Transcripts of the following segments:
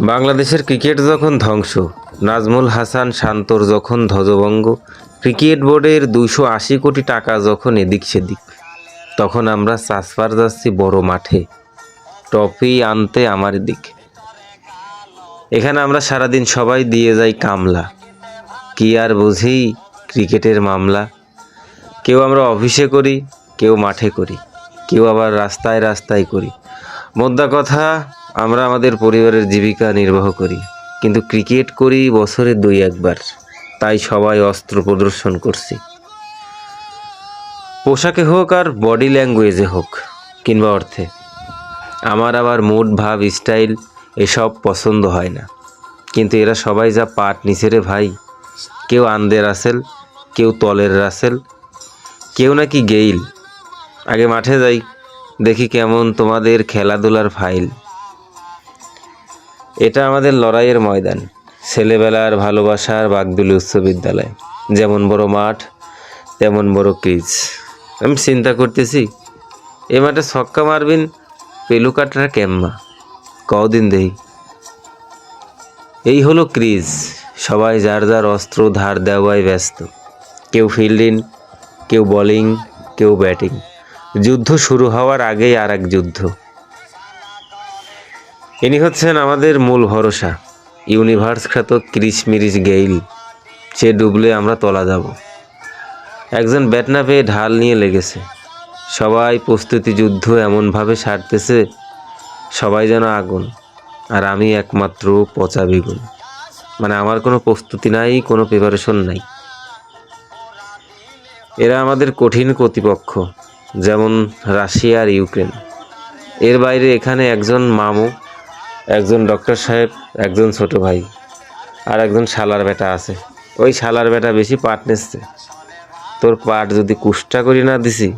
বাংলাদেশের ক্রিকেট যখন ধ্বংস, নাজমুল হাসান শান্তর যখন ধ্বজভঙ্গ, ক্রিকেট বোর্ডের দুশো আশি কোটি টাকা যখন এদিক সেদিক তখন আমরা চাষবার যাচ্ছি বড় মাঠে। ট্রফি আনতে আমার দিক। এখানে আমরা সারাদিন সবাই দিয়ে যাই কামলা। কি আর বুঝি ক্রিকেটের মামলা? কেউ আমরা অফিসে করি, কেউ মাঠে করি, কেউ আবার রাস্তায় রাস্তায় করি। মোদ্দা কথা আমরা আমাদের পরিবারের জীবিকা নির্বাহ করি, কিন্তু ক্রিকেট করি বছরে দুই একবার। তাই সবাই অস্ত্র প্রদর্শন করছি। পোশাকে হোক আর বডি ল্যাঙ্গুয়েজে হোক, কিংবা অর্থে। আমার আবার মুড, ভাব, স্টাইল এসব পছন্দ হয় না। কিন্তু এরা সবাই যা পাট নিচে রে ভাই। কেউ আন্দে রাসেল, কেউ তলের রাসেল, কেউ নাকি গেইল। আগে মাঠে যাই, দেখি কেমন তোমাদের খেলাধুলার ফাইল। এটা আমাদের লড়াইয়ের ময়দান, ছেলেবেলার ভালোবাসার বাগদুলি উচ্চ বিদ্যালয়। যেমন বড় মাঠ, তেমন বড় ক্রিজ। আমি চিন্তা করতেছি, এ মাঠে ছক্কা মারবিন পেলু কাটরা কদিন দেই। এই হলো ক্রিজ, সবাই যার যার অস্ত্র, ধার দেওয়ায় ব্যস্ত। কেউ ফিল্ডিং, কেউ বলিং, কেউ ব্যাটিং। যুদ্ধ শুরু হওয়ার আগেই আর এক যুদ্ধ। ইনি হচ্ছেন আমাদের মূল ভরসা। ইউনিভার্স খ্যাত ক্রিস মিরিস গেইল, সে ডুবলে আমরা তলা যাব। একজন ব্যাট না পেয়ে ঢাল নিয়ে লেগেছে। সবাই প্রস্তুতি যুদ্ধ এমনভাবে সারতেছে, সবাই যেন আগুন, আর আমি একমাত্র পচা বেগুন। মানে আমার কোনো প্রস্তুতি নাই, কোনো প্রিপারেশন নাই। এরা আমাদের কঠিন কর্তৃপক্ষ, যেমন রাশিয়া আর ইউক্রেন। এর বাইরে এখানে একজন মামু একজন ডক্টর সাহেব, একজন ছোট ভাই আর একজন শালার বেটা আছে। ওই শালার বেটা বেশি পাট নিচ্ছে। তোর পাট যদি কুষ্টা করি না দিছি,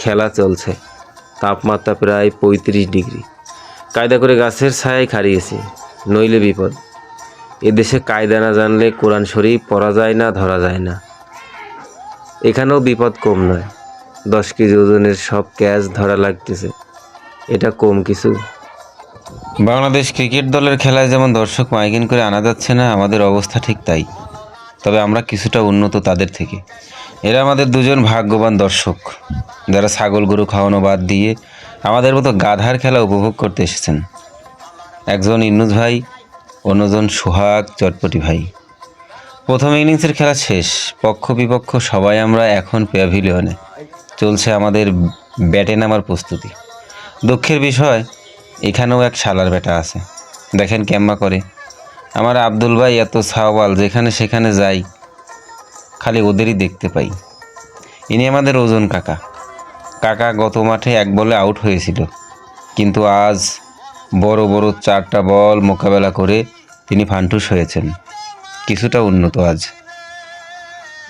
খেলা চলছে। তাপমাত্রা প্রায় পঁয়ত্রিশ ডিগ্রি। কায়দা করে গাছের ছায়ায় খাড়িয়েছি, নইলে বিপদ। এদেশে কায়দা না জানলে কোরআন শরীফ পড়া যায় না, ধরা যায় না। এখানেও বিপদ কম নয়। দশ কেজি ওজনের সব ক্যাচ ধরা লাগতেছে। এটা কম কিছু বাংলাদেশ ক্রিকেট দলের খেলায় যেমন দর্শক মাইকিন করে আনা যাচ্ছে না, আমাদের অবস্থা ঠিক তাই। তবে আমরা কিছুটা উন্নত তাদের থেকে। এরা আমাদের দুজন ভাগ্যবান দর্শক। যারা ছাগল গরু খাওয়ানো বাদ দিয়ে আমাদের মতো গাধার খেলা উপভোগ করতে এসেছেন। একজন ইন্নুজ ভাই, অন্যজন সোহাগ চটপটি ভাই। প্রথম ইনিংসের খেলা শেষ। পক্ষ বিপক্ষ সবাই আমরা এখন প্যাভিলিয়নে। চলছে আমাদের ব্যাটে নামার প্রস্তুতি। দুঃখের বিষয় এখানেও এক শালার বেটা আছে। দেখেন কেম্মা করে। আমার আব্দুল ভাই এত সাওয়াল, যেখানে সেখানে যাই, খালি ওদেরই দেখতে পাই। ইনি আমাদের ওজন কাকা। কাকা গত মাঠে এক বলে আউট হয়েছিল। কিন্তু আজ বড় বড় চারটা বল মোকাবেলা করে তিনি ফান্টুস হয়েছেন। কিছুটা উন্নত আজ।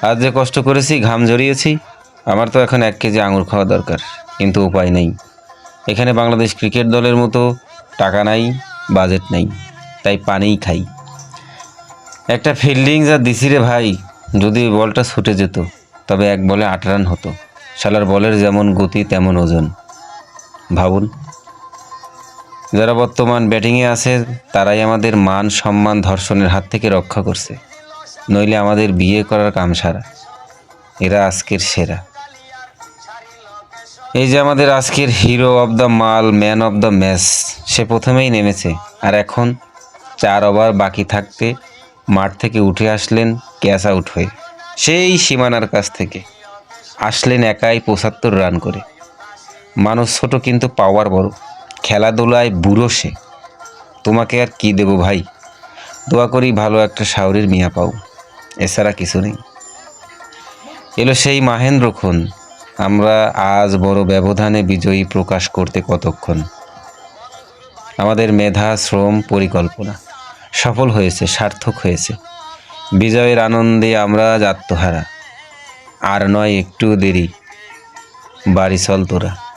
আজ যে কষ্ট করেছি, ঘাম জড়িয়েছি আমার তো এখন এক কেজি আঙুর খাওয়া দরকার, কিন্তু উপায় নেই। এখানে বাংলাদেশ ক্রিকেট দলের মতো টাকা নাই বাজেট নেই, তাই পানিই খাই। একটা ফিল্ডিং যা দিছি রে ভাই, যদি বলটা ছুটে যেত, তবে এক বলে আট রান হতো। শালার বলের যেমন গতি, তেমন ওজন। ভাবুন, যারা বর্তমান ব্যাটিংয়ে আছে, তারাই আমাদের মান, সম্মান, ধর্ষণের হাত থেকে রক্ষা করছে। নইলে আমাদের বিয়ে করার কাম সারা। এরা আজকের সেরা। এই যে আমাদের আজকের হিরো অব দ্য মাল ম্যান অব দ্য ম্যাচ সে প্রথমেই নেমেছে। আর এখন চার ওভার বাকি থাকতে মাঠ থেকে উঠে আসলেন ক্যাচ আউট হয়ে। সেই সীমানার কাছ থেকে আসলেন একাই পঁচাত্তর রান করে। মানুষ ছোট কিন্তু পাওয়ার বড়। খেলাধুলায় বুড়ো সে। তোমাকে আর কি দেবো ভাই? দোয়া করি ভালো একটা শাওরির মিয়া পাও। এছাড়া কিছু নেই। এলো সেই মাহেন্দ্র মাহেন্দ্রক্ষণ। আমরা আজ বড় ব্যবধানে বিজয়ী প্রকাশ করতে কতক্ষণ? আমাদের মেধা, শ্রম, পরিকল্পনা সফল হয়েছে, সার্থক হয়েছে। বিজয়ের আনন্দে আমরা যাত্রহারা আর নয়, একটু দেরি। বাড়ি চল তোরা।